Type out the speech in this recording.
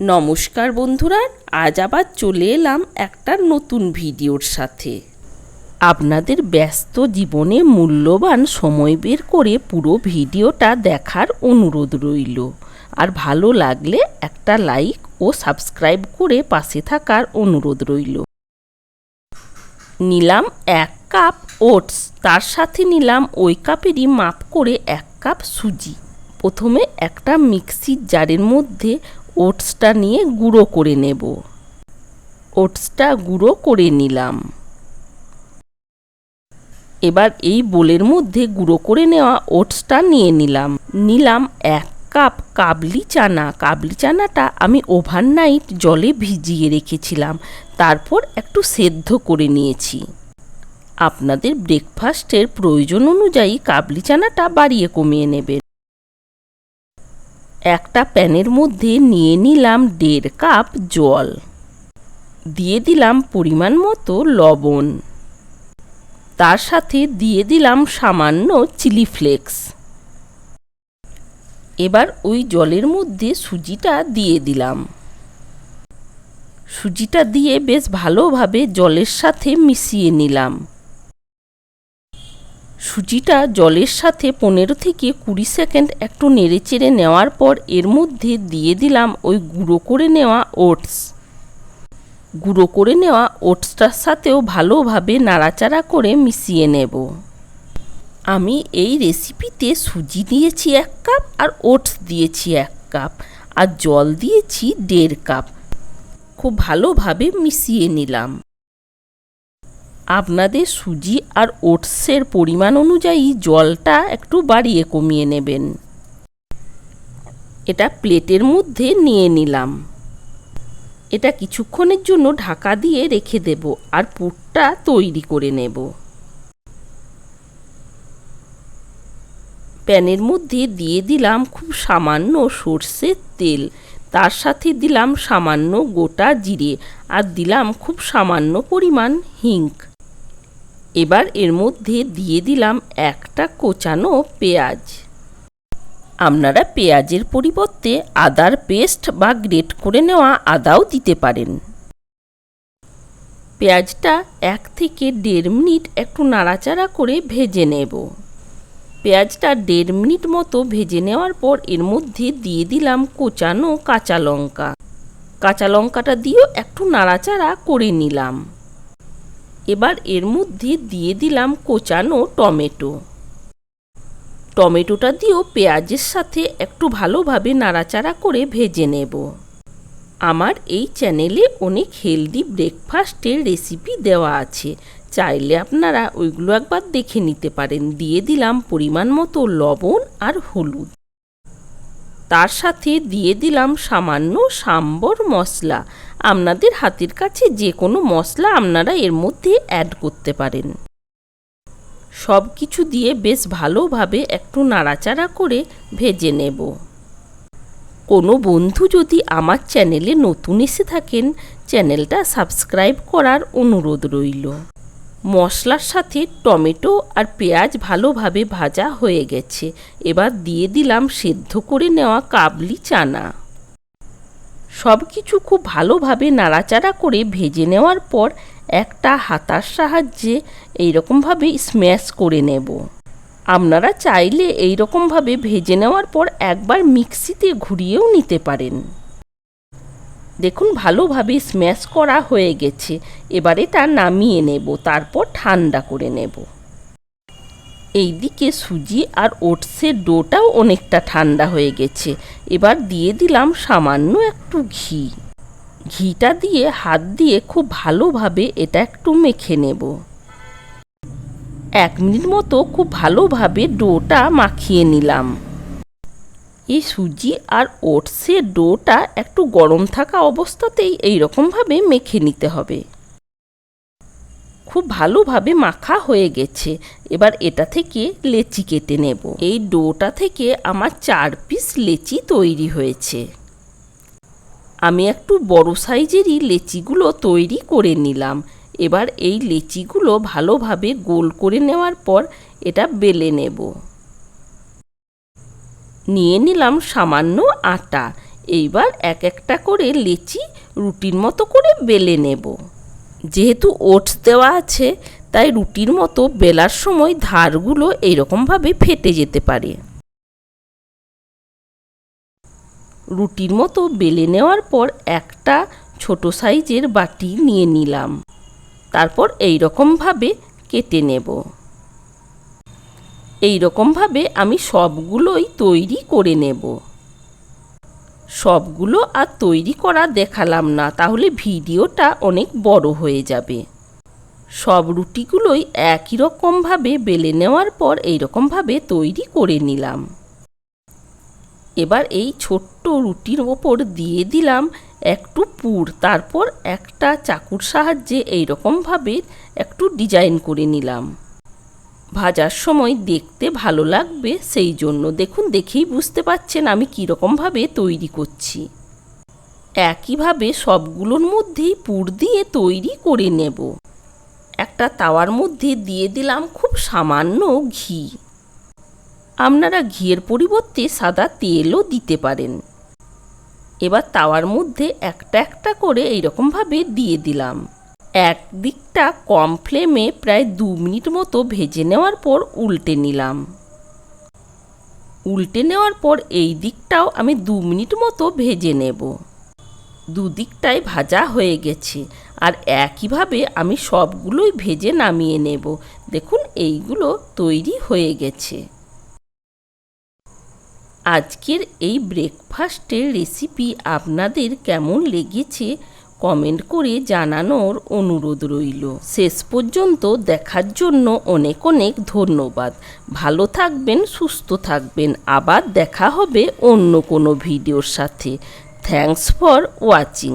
নমস্কার বন্ধুরা, আজ আবার চলে এলাম একটা নতুন ভিডিওর সাথে। আপনাদের ব্যস্ত জীবনে মূল্যবান সময় বের করে পুরো ভিডিওটা দেখার অনুরোধ রইল। আর ভালো লাগলে একটা লাইক ও সাবস্ক্রাইব করে পাশে থাকার অনুরোধ রইল। নিলাম এক কাপ ওটস, তার সাথে নিলাম ওই কাপেরই মাপ করে এক কাপ সুজি। প্রথমে একটা মিক্সির জারের মধ্যে ওটসটা নিয়ে গুঁড়ো করে নেব। ওটসটা গুঁড়ো করে নিলাম। এবার এই বোলের মধ্যে গুঁড়ো করে নেওয়া ওটসটা নিয়ে নিলাম। নিলাম এক কাপ কাবলি চানা। কাবলি চানাটা আমি ওভারনাইট জলে ভিজিয়ে রেখেছিলাম। তারপর একটু সেদ্ধ করে নিয়েছি। আপনাদের ব্রেকফাস্টের প্রয়োজন অনুযায়ী কাবলি চানাটা বাড়িয়ে কমিয়ে নেবেন। একটা প্যানের মধ্যে নিয়ে নিলাম দেড় কাপ জল। দিয়ে দিলাম পরিমাণ মতো লবণ। তার সাথে দিয়ে দিলাম সামান্য চিলি ফ্লেক্স। এবার ওই জলের মধ্যে সুজিটা দিয়ে দিলাম। সুজিটা দিয়ে বেশ ভালোভাবে জলের সাথে মিশিয়ে নিলাম। সুজিটা জলের সাথে পনেরো থেকে কুড়ি সেকেন্ড একটু নেড়েচেড়ে নেওয়ার পর এর মধ্যে দিয়ে দিলাম ওই গুঁড়ো করে নেওয়া ওটস। গুঁড়ো করে নেওয়া ওটসটার সাথেও ভালোভাবে নাড়াচাড়া করে মিশিয়ে নেব। আমি এই রেসিপিতে সুজি দিয়েছি এক কাপ আর ওটস দিয়েছি এক কাপ আর জল দিয়েছি দেড় কাপ। খুব ভালোভাবে মিশিয়ে নিলাম। আপনাদের সুজি আর ওটসের পরিমাণ অনুযায়ী জলটা একটু বাড়িয়ে কমিয়ে নেবেন। এটা প্লেটের মধ্যে নিয়ে নিলাম। এটা কিছুক্ষণের জন্য ঢাকা দিয়ে রেখে দেব আর পুরটা তৈরি করে নেব। প্যানের মধ্যে দিয়ে দিলাম খুব সামান্য সর্ষের তেল, তার সাথে দিলাম সামান্য গোটা জিরে আর দিলাম খুব সামান্য পরিমাণ হিঙ্ক এবার এর মধ্যে দিয়ে দিলাম একটা কোচানো পেঁয়াজ। আপনারা পেঁয়াজের পরিবর্তে আদার পেস্ট বা গ্রেট করে নেওয়া আদাও দিতে পারেন। পেঁয়াজটা এক থেকে দেড় মিনিট একটু নাড়াচাড়া করে ভেজে নেব। পেঁয়াজটা দেড় মিনিট মতো ভেজে নেওয়ার পর এর মধ্যে দিয়ে দিলাম কোচানো কাঁচা লঙ্কা। কাঁচা লঙ্কাটা দিয়েও একটু নাড়াচাড়া করে নিলাম। এবার এর মধ্যে দিয়ে দিলাম কোচানো টমেটো। টমেটোটা দিয়েও পেঁয়াজের সাথে একটু ভালোভাবে নাড়াচাড়া করে ভেজে নেব। আমার এই চ্যানেলে অনেক হেলদি ব্রেকফাস্টের রেসিপি দেওয়া আছে। চাইলে আপনারা ওইগুলো একবার দেখে নিতে পারেন। দিয়ে দিলাম পরিমাণ মতো লবণ আর হলুদ। তার সাথে দিয়ে দিলাম সামান্য সাম্বর মশলা। আপনাদের হাতের কাছে যে কোনো মশলা আপনারা এর মধ্যে অ্যাড করতে পারেন। সব কিছু দিয়ে বেশ ভালোভাবে একটু নাড়াচাড়া করে ভেজে নেব। কোনো বন্ধু যদি আমার চ্যানেলে নতুন এসে থাকেন, চ্যানেলটা সাবস্ক্রাইব করার অনুরোধ রইল। মশলার সাথে টমেটো আর পেঁয়াজ ভালোভাবে ভাজা হয়ে গেছে। এবার দিয়ে দিলাম সেদ্ধ করে নেওয়া কাবলি চানা। সব কিছু খুব ভালোভাবে নাড়াচাড়া করে ভেজে নেওয়ার পর একটা হাতার সাহায্যে এইরকমভাবে স্ম্যাশ করে নেব। আপনারা চাইলে এইরকমভাবে ভেজে নেওয়ার পর একবার মিক্সিতে ঘুরিয়েও নিতে পারেন। দেখুন, ভালোভাবে স্ম্যাশ করা হয়ে গেছে। এবার এটা নামিয়ে নেব, তারপর ঠান্ডা করে নেব। এইদিকে সুজি আর ওটসের ডোটাও অনেকটা ঠান্ডা হয়ে গেছে। এবার দিয়ে দিলাম সামান্য একটু ঘি। ঘিটা দিয়ে হাত দিয়ে খুব ভালোভাবে এটা একটু মেখে নেব। এক মিনিট মতো খুব ভালোভাবে ডোটা মাখিয়ে নিলাম। এই সুজি আর ওটসের ডোটা একটু গরম থাকা অবস্থাতেই এই রকমভাবে মেখে নিতে হবে। খুব ভালোভাবে মাখা হয়ে গেছে। এবার এটা থেকে লেচি কেটে নেব। এই ডোটা থেকে আমার চার পিস লেচি তৈরি হয়েছে। আমি একটু বড় সাইজেরই লেচিগুলো তৈরি করে নিলাম। এবার এই লেচিগুলো ভালোভাবে গোল করে নেওয়ার পর এটা বেলে নেব। নিয়ে নিলাম সামান্য আটা। এইবার এক একটা করে লেচি রুটির মতো করে বেলে নেব। যেহেতু ওটস দেওয়া আছে, তাই রুটির মতো বেলার সময় ধারগুলো এইরকমভাবে ফেটে যেতে পারে। রুটির মতো বেলে নেওয়ার পর একটা ছোট সাইজের বাটি নিয়ে নিলাম। তারপর এই রকমভাবে কেটে নেব। এই রকমভাবে আমি সবগুলোই তৈরি করে নেব। সবগুলো আর তৈরি করা দেখালাম না, তাহলে ভিডিওটা অনেক বড় হয়ে যাবে। সব রুটিগুলোই একই রকমভাবে বেলে নেওয়ার পর এই রকমভাবে তৈরি করে নিলাম। এবার এই ছোট্ট রুটির ওপর দিয়ে দিলাম একটু পুর, তারপর একটা চাকুর সাহায্যে এইরকমভাবে একটু ডিজাইন করে নিলাম। ভাজার সময় দেখতে ভালো লাগবে সেই জন্য। দেখুন, দেখেই বুঝতে পাচ্ছেন আমি কীরকমভাবে তৈরি করছি। একইভাবে সবগুলোর মধ্যেই পুর দিয়ে তৈরি করে নেব। একটা তাওয়ার মধ্যে দিয়ে দিলাম খুব সামান্য ঘি। আপনারা ঘিয়ের পরিবর্তে সাদা তেলও দিতে পারেন। এবার তাওয়ার মধ্যে একটা একটা করে এইরকমভাবে দিয়ে দিলাম। এক দিকটা কম ফ্লেমে প্রায় দু মিনিট মতো ভেজে নেওয়ার পর উল্টে নিলাম। উল্টে নেওয়ার পর এই দিকটাও আমি দু মিনিট মতো ভেজে নেব। দুদিকটাই ভাজা হয়ে গেছে আর একইভাবে আমি সবগুলোই ভেজে নামিয়ে নেব। দেখুন, এইগুলো তৈরি হয়ে গেছে। আজকের এই ব্রেকফাস্টের রেসিপি আপনাদের কেমন লেগেছে কমেন্ট করে জানানোর অনুরোধ রইল। শেষ পর্যন্ত দেখার জন্য অনেক অনেক ধন্যবাদ। ভালো থাকবেন, সুস্থ থাকবেন। আবার দেখা হবে অন্য কোনো ভিডিওর সাথে। Thanks for watching